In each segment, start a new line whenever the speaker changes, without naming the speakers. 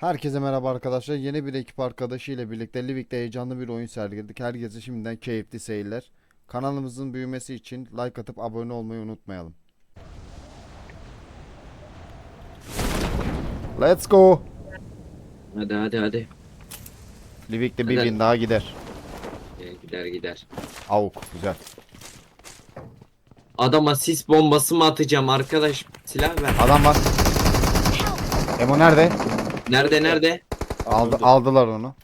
Herkese merhaba arkadaşlar. Yeni bir ekip arkadaşıyla birlikte Livik'te heyecanlı bir oyun sergiledik. Herkese şimdiden keyifli seyirler. Kanalımızın büyümesi için like atıp abone olmayı unutmayalım. Let's go.
Hadi hadi hadi.
Livik'te bir
Hadi.
win daha gider.
Ee, gider gider.
Avuk güzel.
Adama sis bombası mı atacağım arkadaş? Silah ver.
Adam var. Emo nerede?
Nerede nerede?
Aldı, aldılar onu.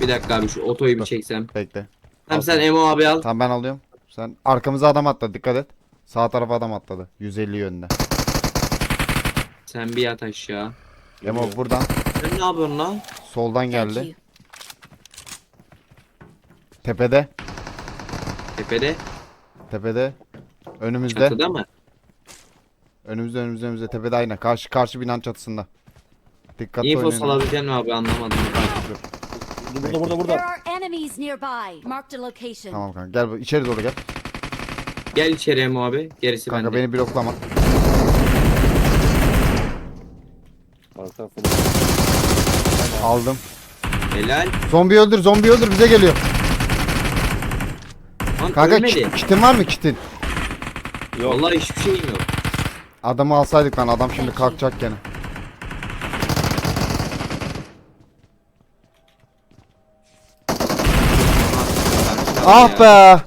Bir dakika abi şu otoyu bir
Dur.
çeksem.
Bekle.
Tamam sen Emo abi al.
Tamam ben alıyorum. Sen arkamıza adam atladı. Dikkat et. Sağ tarafa adam atladı. 150 yönde.
Sen bir yat aşağı.
Emo buradan
Sen ne yapıyorsun lan?
soldan geldi. Tepede.
Tepede.
Tepede. Önümüzde.
Çatıda mı?
Önümüzde önümüzde önümüzde tepede aynen. Karşı karşı binanın çatısında. Dikkatli
Info
oynayın.
salabilecek mi abi anlamadım.
Burada burada
There
burada.
are enemies nearby. Marked a location.
Tamam kanka gel bu- içeri doğru gel.
Gel içeri Emo abi. Gerisi
Kanka
bende.
beni bloklama.
Arka full.
Aldım.
Helal.
Zombi öldür zombi öldür bize geliyor.
Lan
Kanka
ölmedi.
kit- kitin var mı kitin?
Yok.
Vallahi hiçbir şeyim yok.
Adamı alsaydık lan adam şimdi kalkacak gene. Ah be.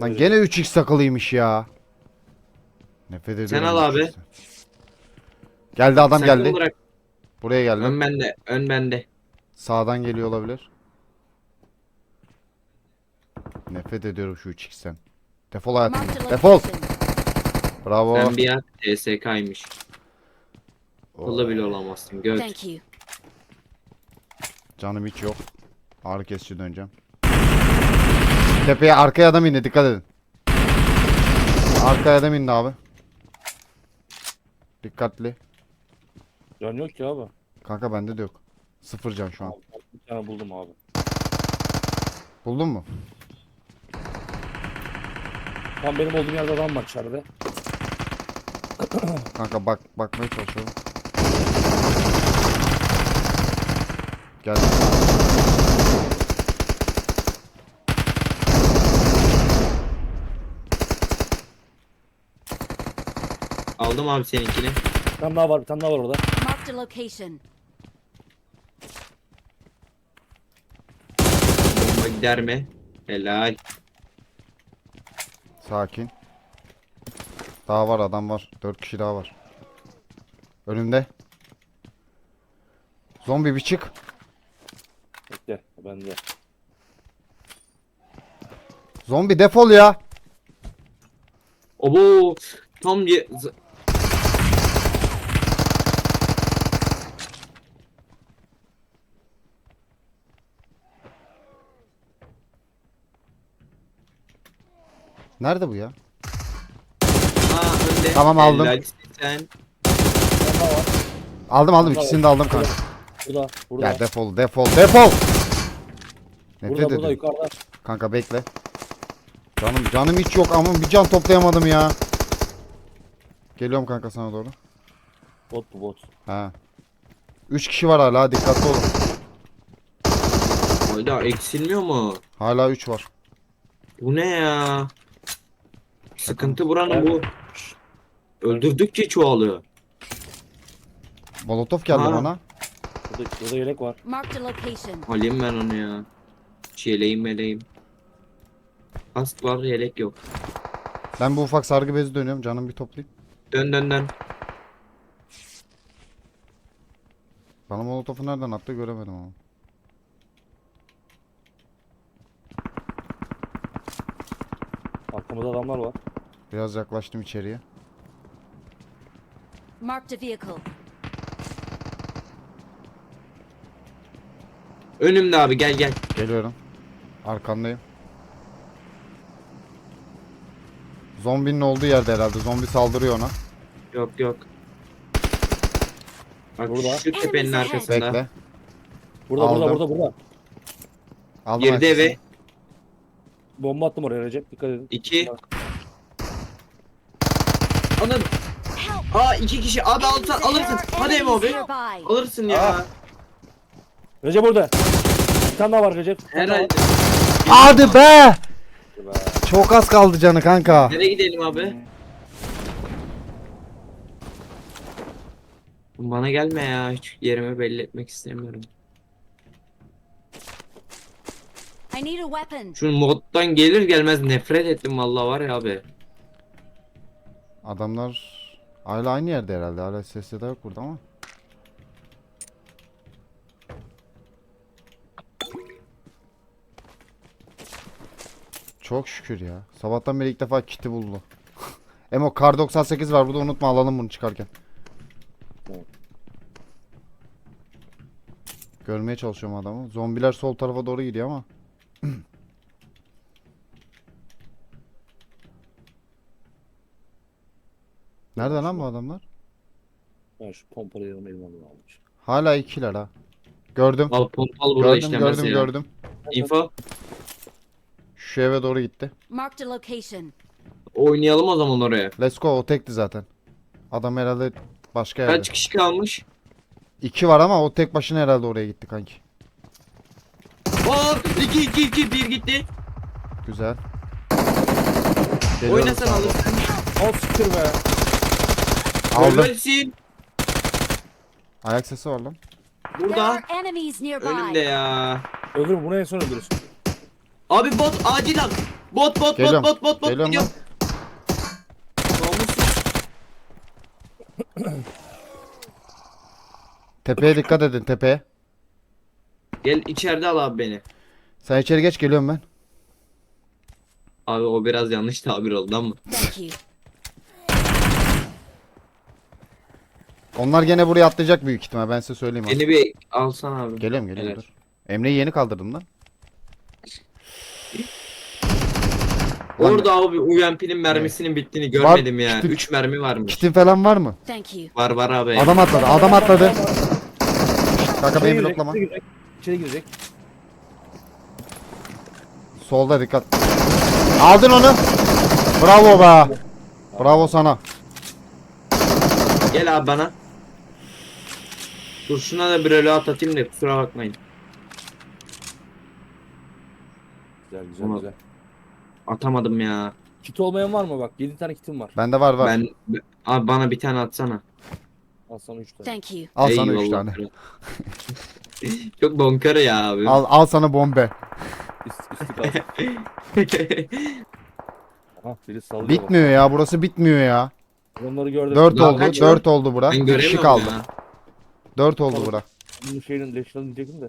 Lan gene 3x takılıymış ya. Nefret ediyorum.
al abi.
3x'ten. Geldi adam
Sakın
geldi.
olarak
Buraya geldi.
ön bende. Ön bende.
Sağdan geliyor olabilir. Nefret ediyorum şu 3x'ten. Defol hayatım. Defol. Bravo.
Sen bir yat. TSK'ymış.
Oo,
Kıllı bile olamazsın. Göt.
Thank you.
Canım hiç yok. Ağrı kesici döneceğim. Tepeye arkaya adam indi dikkat edin. Arkaya adam indi abi. Dikkatli.
Can yok ki abi.
Kanka bende de yok. Sıfır can şu an.
Bir tane buldum abi.
Buldun mu?
Tam benim olduğum yerde adam var içeride.
Kanka bak bakmaya çalışıyorum. Gel.
Aldım abi seninkini.
Bir tane daha var, bir tane daha var orada.
Marked a location.
Bomba gider mi? Helal.
Sakin. Daha var adam var. Dört kişi daha var. Önümde. Zombi bir çık.
Bekle, bende.
Zombi defol ya.
Obo tam ye- z-
Nerede bu ya?
Önde.
Tamam, aldım.
Helalsin Sen.
Var.
Aldım aldım
Tamam.
ikisini de aldım kanka.
Burada, burada.
Ya defol defol defol. Nefret
burada, burada,
ediyorum.
yukarıda.
Kanka bekle. Canım canım hiç yok ama bir can toplayamadım ya. Geliyorum kanka sana doğru.
Bot bu bot.
Ha. 3 kişi var hala dikkatli olun.
Hala eksilmiyor mu?
Hala 3 var.
Bu ne ya? Sıkıntı buranın bu. Öldürdükçe çoğalıyor.
Molotov geldi
Ha.
bana.
Burada, burada yelek var.
Marked a location.
Alayım ben onu ya. Çiğleyim meleyim. Kask var yelek yok.
Ben bu ufak sargı bezi dönüyorum. Canım bir toplayayım.
Dön dön dön.
Bana molotofu nereden attı göremedim ama.
Arkamızda adamlar var.
Biraz yaklaştım içeriye.
Marked a vehicle.
Önümde abi gel gel.
Geliyorum. Arkandayım. Zombinin olduğu yerde herhalde. Zombi saldırıyor ona.
Yok yok. Bak
Burada.
şu tepenin arkasında.
Bekle.
Burada,
Aldım.
burada, burada, burada.
Aldım
Girdi
arkasını.
eve.
Bomba attım oraya Recep. Dikkat edin.
İki. Anam. Aa iki kişi. Abi alsan alırsın. Hadi Emo abi. Alırsın ya.
Ah. Recep orada. Bir tane daha var Recep.
Herhalde.
Hadi be! Çok az kaldı canı kanka.
Nereye gidelim abi? Bana gelme ya. Hiç yerimi belli etmek istemiyorum.
I need a weapon.
Şu moddan gelir gelmez nefret ettim vallahi var ya abi.
Adamlar hala aynı yerde herhalde. Hala sesli de yok burada ama. Çok şükür ya. Sabahtan beri ilk defa kiti buldu. Emo kar 98 var burada unutma alalım bunu çıkarken. Görmeye çalışıyorum adamı. Zombiler sol tarafa doğru gidiyor ama. Nerede lan bu adamlar?
Ben şu pompalı yanıma elim almış.
Hala ikiler ha. Gördüm.
Al pompalı burada
Gördüm
işte
gördüm
mesela.
gördüm.
Info.
Şu eve doğru gitti.
Marked a location.
Oynayalım o zaman oraya.
Let's go o tekti zaten. Adam herhalde başka yerde.
Kaç kişi kalmış?
İki var ama o tek başına herhalde oraya gitti kanki.
Hop 2 2 2 1 gitti.
Güzel. Geliyorum
Oynasan alırsın.
Al siktir be.
Aldım.
Ölmelisin.
Ayak sesi var lan.
There
Burada.
are enemies
Önümde
nearby.
ya.
Öldürün bunu en son öldürürsün.
Abi bot acil al. Bot bot
Geliyorum.
bot bot bot bot
Geliyorum lan.
Namussuz.
Tepeye dikkat edin tepeye.
Gel içeride al abi beni.
Sen içeri geç geliyorum ben.
Abi o biraz yanlış tabir oldu ama.
Thank you.
Onlar gene buraya atlayacak büyük ihtimal ben size söyleyeyim. abi.
Beni bir alsan abi.
Geliyorum geliyorum
Helal.
dur. Emre'yi yeni kaldırdım lan. Lan
Orada abi UMP'nin mermisinin bittiğini görmedim ya.
kitim-
3 mermi varmış.
Kitin falan var mı?
Thank you.
Var var abi.
Adam atladı adam atladı. Kanka beni
girecek,
bloklama.
içeri girecek. İçeri girecek.
Solda dikkat. Aldın onu. Bravo be. Bravo sana.
Gel abi bana. Dur şuna da bir reload atayım da kusura bakmayın.
Güzel güzel
Tamam.
güzel.
Atamadım ya.
Kit olmayan var mı bak? 7 tane kitim var.
Bende var var.
Ben abi bana bir tane atsana.
Al sana 3 tane.
Thank you.
Al sana 3
Eyvallah
tane.
Çok bonkarı ya abi.
Al al sana bombe.
Üst, üstü kaldı. Aha biri sallıyor bak.
Bitmiyor ya burası bitmiyor ya.
Onları gördüm.
4
Daha
oldu.
kaç
4 oldu bura.
ben
2 kişi
göremiyorum
kaldı.
ya.
4 oldu
Oğlum.
bura.
Bunun şeyinin leşlerini diyecektim de.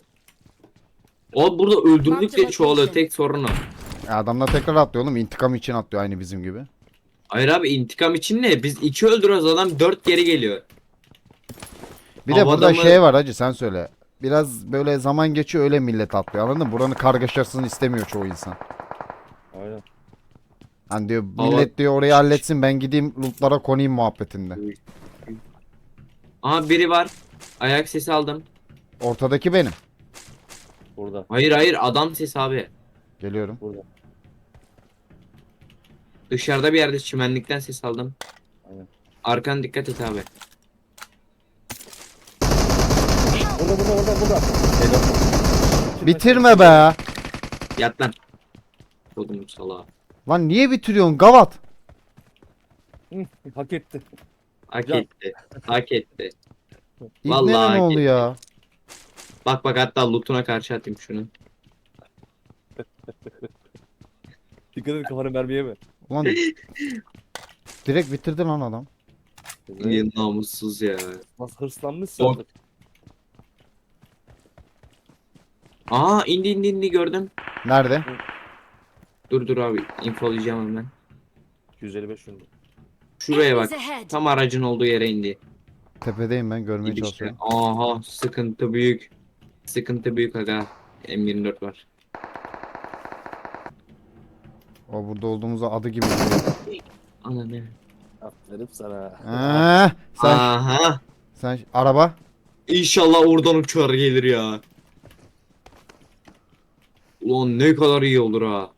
O burada öldürdükçe çoğalıyor tek sorun o.
Ya adamlar tekrar atlıyor oğlum. İntikam için atlıyor aynı bizim gibi.
Hayır abi intikam için ne? Biz iki öldürüyoruz adam dört geri geliyor.
Bir de
Havada
burada
mı-
şey var hacı sen söyle. Biraz böyle zaman geçiyor öyle millet atlıyor anladın mı? Buranın kargaşasını istemiyor çoğu insan.
Aynen.
Hani diyor
Hava-
millet diyor orayı halletsin ben gideyim lootlara konayım muhabbetinde.
Aha biri var. Ayak sesi aldım.
Ortadaki benim.
Burada.
Hayır hayır adam sesi abi.
Geliyorum.
Burada.
Dışarıda bir yerde çimenlikten ses aldım.
Aynen.
Arkan dikkat et abi.
Burada burada burada burada.
Bitirme be.
Yat lan. Kodum salağa.
Lan niye bitiriyorsun gavat?
Hak etti.
Hak
Ya.
etti. Hak etti.
İbne
Vallahi
ne oldu ya?
Bak bak hatta lootuna karşı atayım şunu.
Dikkat edin kafanı mermiye mi?
Ulan direkt bitirdi lan adam.
Niye namussuz ya.
Nasıl hırslanmışsın artık.
Aa indi indi indi gördüm.
Nerede?
Dur dur abi infolayacağım hemen.
255 yönde.
Şuraya bak.
Enemies ahead.
Tam aracın olduğu yere indi.
Tepedeyim ben görmeye
İndi işte.
çalışıyorum.
Aha sıkıntı büyük. Sıkıntı büyük aga. M24 var.
O burada olduğumuza adı gibi.
Ana ne?
Aferin sana.
Eee, sen
Aha.
sen araba
İnşallah oradan uçar gelir ya. Ulan ne kadar iyi olur ha.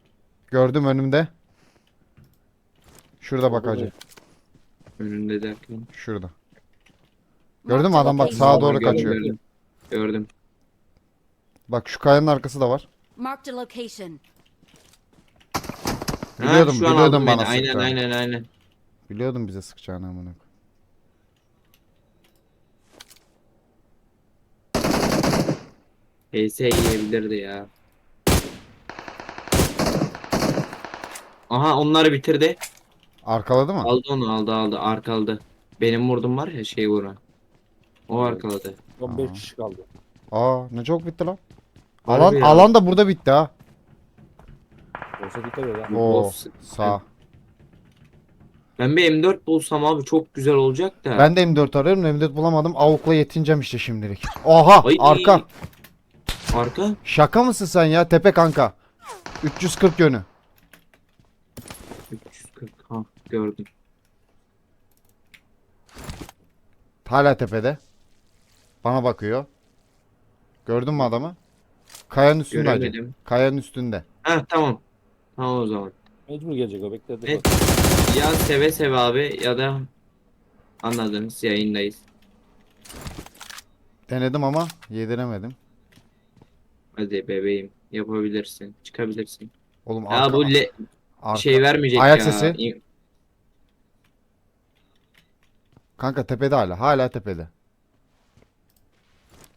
gördüm önümde. Şurada bak hacı.
Önünde derken.
Şurada. Gördün mü adam bak sağa doğru
Gördüm,
kaçıyor.
Gördüm. Gördüm.
Bak şu kayanın arkası da var.
Marked a location.
Ha,
Biliyordum,
şu an
biliyordum bana
beni. Aynen
sıkacağını.
aynen aynen.
Biliyordum bize sıkacağını amına. koyayım.
PS yiyebilirdi ya. Aha onları bitirdi.
Arkaladı mı?
Aldı onu aldı aldı arkaladı. Benim vurdum var ya şey vuran. O arkaladı.
Son
Aa.
5 kişi kaldı.
Aa ne çok bitti lan.
Harbi
Alan
ya.
alan da burada bitti ha.
Olsa dikkat et ha.
Oo
boss-
sağ.
Ben bir M4 bulsam abi çok güzel olacak da.
Ben de M4 arıyorum da M4 bulamadım. Avukla yetineceğim işte şimdilik. Oha
Ay.
arka.
Arka.
Şaka mısın sen ya tepe kanka. 340 yönü.
340 ha gördüm.
Hala tepede. Bana bakıyor. Gördün mü adamı? Kayanın üstünde acı.
Göremedim.
Kayanın üstünde.
Ha tamam. Tamam o zaman.
Mecbur gelecek o bekledi.
Evet. Ya seve seve abi ya da anladınız yayındayız.
Denedim ama yediremedim.
Hadi bebeğim yapabilirsin. Çıkabilirsin.
Oğlum
Ya
arka,
bu le-
arka-
şey vermeyecek
Ayak
ya.
sesi.
İ-
Kanka tepede hala. Hala tepede.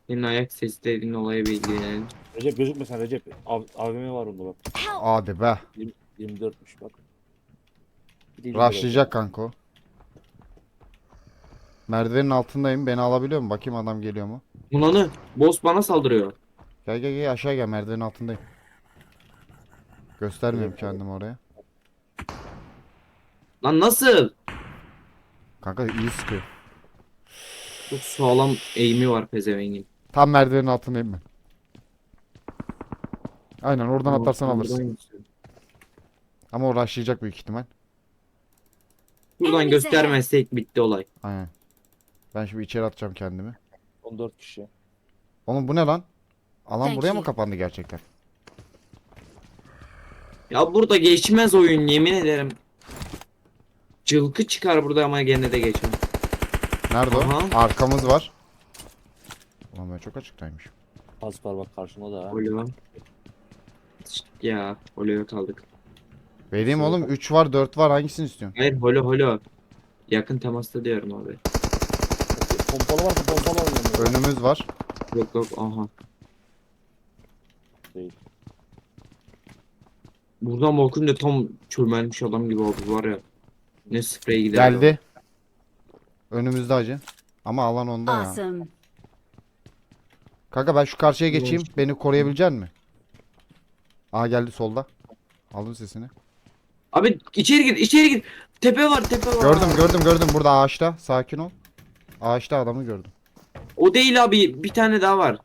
Senin ayak sesi dediğin olayı bilgilenelim.
Recep gözükme sen Recep. Av, AVM var onda bak.
Hadi be.
24'müş bak. Bir de yirmi
Rushlayacak kanka o. Merdivenin altındayım. Beni alabiliyor mu? Bakayım adam geliyor mu?
Ulanı boss bana saldırıyor.
Gel gel gel aşağı gel. Merdivenin altındayım. Göstermiyorum kendimi oraya.
Lan nasıl?
Kanka iyi sıkıyor.
Çok sağlam eğimi var pezevengin.
Tam merdivenin altındayım ben. Aynen oradan atlarsan alırsın. Ama o rushlayacak büyük ihtimal.
buradan göstermezsek bitti olay.
Aynen. Ben şimdi içeri atacağım kendimi.
14 kişi.
Oğlum bu ne lan? Alan
Thank
buraya mı
you.
kapandı gerçekten?
Ya burada geçmez oyun yemin ederim. Cılkı çıkar burada ama gene de geçer.
Nerede
Aha.
o? Arkamız var. Ulan ben çok açıktaymışım.
Pas var bak karşımda da ha.
Oluyor. Ya oluyor kaldık.
Vereyim oğlum 3 var 4 var hangisini istiyorsun?
Hayır holo holo. Yakın temasta diyorum abi.
Pompalı varsa pompalı yanına.
Önümüz var.
Yok yok aha.
Değil.
Buradan bakınca tam çömelmiş adam gibi oldu var ya. Ne sprey gider.
Geldi. Önümüzde acı. Ama alan onda ya.
Awesome.
Kanka ben şu karşıya geçeyim. Beni koruyabilecek misin? Aa geldi solda. Aldım sesini.
Abi içeri gir içeri gir. Tepe var tepe var.
Gördüm gördüm gördüm burada ağaçta. Sakin ol. Ağaçta adamı gördüm.
O değil abi bir tane daha var.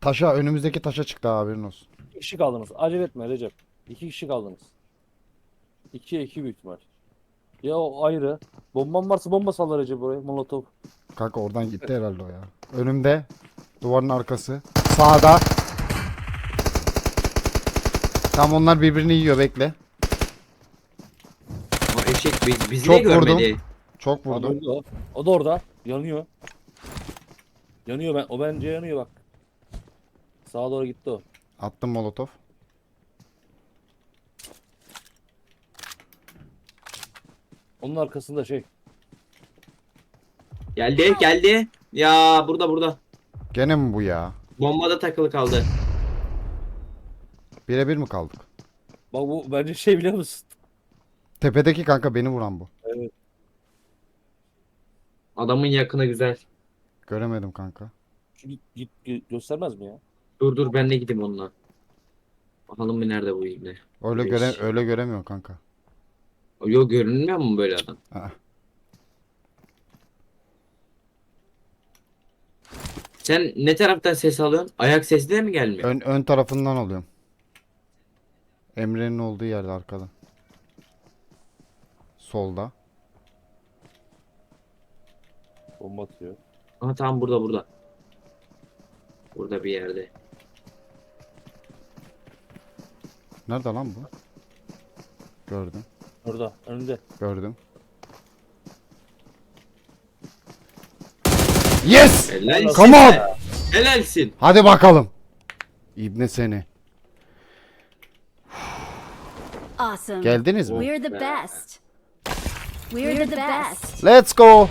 Taşa önümüzdeki taşa çıktı haberin olsun.
İki kişi kaldınız. Acele etme Recep. İki kişi kaldınız. İkiye iki büyük ihtimal. Ya o ayrı. Bomban varsa bomba sallar Recep oraya. Molotov.
Kanka oradan gitti herhalde o ya. Önümde. Duvarın arkası. Sağda. Tam onlar birbirini yiyor bekle.
O eşek biz, bizi
Çok
de görmedi.
vurdum. Çok vurdum.
öldü o. O da orada. Yanıyor. Yanıyor ben. O bence yanıyor bak. Sağa doğru gitti o.
Attım molotof.
Onun arkasında şey.
Geldi geldi. Ya burada burada.
Gene mi bu ya?
Bombada takılı kaldı.
Birebir mi kaldık?
Bak bu bence şey biliyor musun?
Tepedeki kanka beni vuran bu.
Adamın yakını güzel.
Göremedim kanka.
Şu git, git, göstermez mi ya?
Dur dur ben de gideyim onunla. Bakalım bir nerede bu ibne.
Öyle
Beş.
göre öyle göremiyor kanka.
Yok görünmüyor mu böyle adam?
Aa.
Sen ne taraftan ses alıyorsun? Ayak sesi de mi gelmiyor?
Ön ön tarafından alıyorum. Emre'nin olduğu yerde arkada. Solda.
Bomba atıyor.
Aha tamam burada burada. Burada bir yerde.
Nerede lan bu? Gördüm.
Orada önünde.
Gördüm. Yes!
Helal.
Come on!
Helalsin.
Hadi bakalım. İbne seni.
Awesome.
Geldiniz mi?
We're the best. We're, the, best.
Let's go.